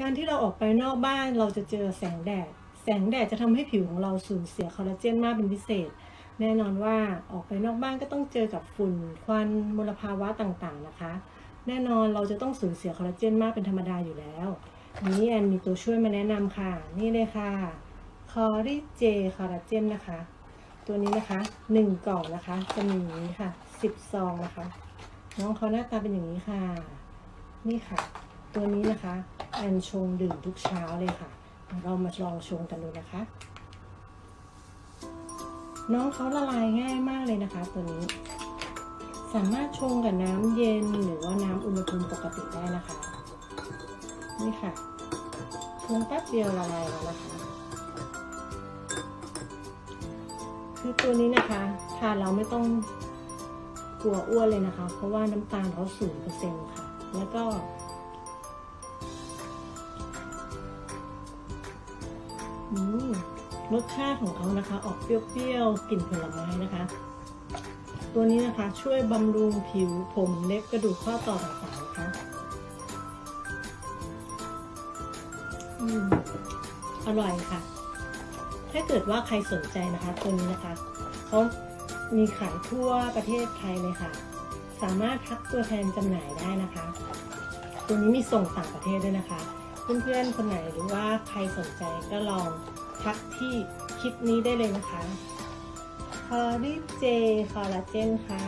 การที่เราออกไปนอกบ้านเราจะเจอแสงแดด แสงแดดจะทำให้ผิวของเราสูญเสียคอลลาเจนมากเป็นพิเศษ แน่นอนว่าออกไปนอกบ้านก็ต้องเจอกับฝุ่นควันมลภาวะต่างๆนะคะ แน่นอนเราจะต้องสูญเสียคอลลาเจนมากเป็นธรรมดาอยู่แล้วนี้แอนมีตัวช่วยมาแนะนำค่ะ นี่เลยค่ะคอริเจคอลลาเจนนะคะ ตัวนี้นะคะ 1 กล่องนะคะจะมีอย่างนี้ค่ะ 10 ซองนะคะ น้องเขาหน้าตาเป็นอย่างนี้ค่ะ นี่ค่ะ ตัวนี้นะคะ อนชงดื่มทุกเช้าเลยค่ะ เรามาลองชงกันดูนะคะ น้องเขาละลายง่ายมากเลยนะคะ ตัวนี้ สามารถชงกับน้ำเย็นหรือว่าน้ำอุณหภูมิปกติได้นะคะ นี่ค่ะชงแป๊บเดียวละลายแล้วนะคะคือตัวนี้นะคะทานเราไม่ต้องกลัวอ้วนเลยนะคะ เพราะว่าน้ำตาลเขาศูนเปอร์เซ็นต์ค่ะ แล้วก็ รสชาติของเขานะคะ ออกเปรี้ยวๆกลิ่นผลไม้นะคะ ตัวนี้นะคะช่วยบำรุงผิวผมเล็บกระดูกข้อต่อต่างๆนะคะอืมอร่อยค่ะ ถ้าเกิดว่าใครสนใจนะคะ ตัวนี้นะคะเขามีขายทั่วประเทศไทยเลยค่ะ สามารถทักตัวแทนจำหน่ายได้นะคะ ตัวนี้มีส่งต่างประเทศด้วยนะคะ เพื่อนๆคนไหนหรือว่าใครสนใจก็ลองทักที่คลิปนี้ได้เลยนะคะคอริเจคอลลาเจนค่ะ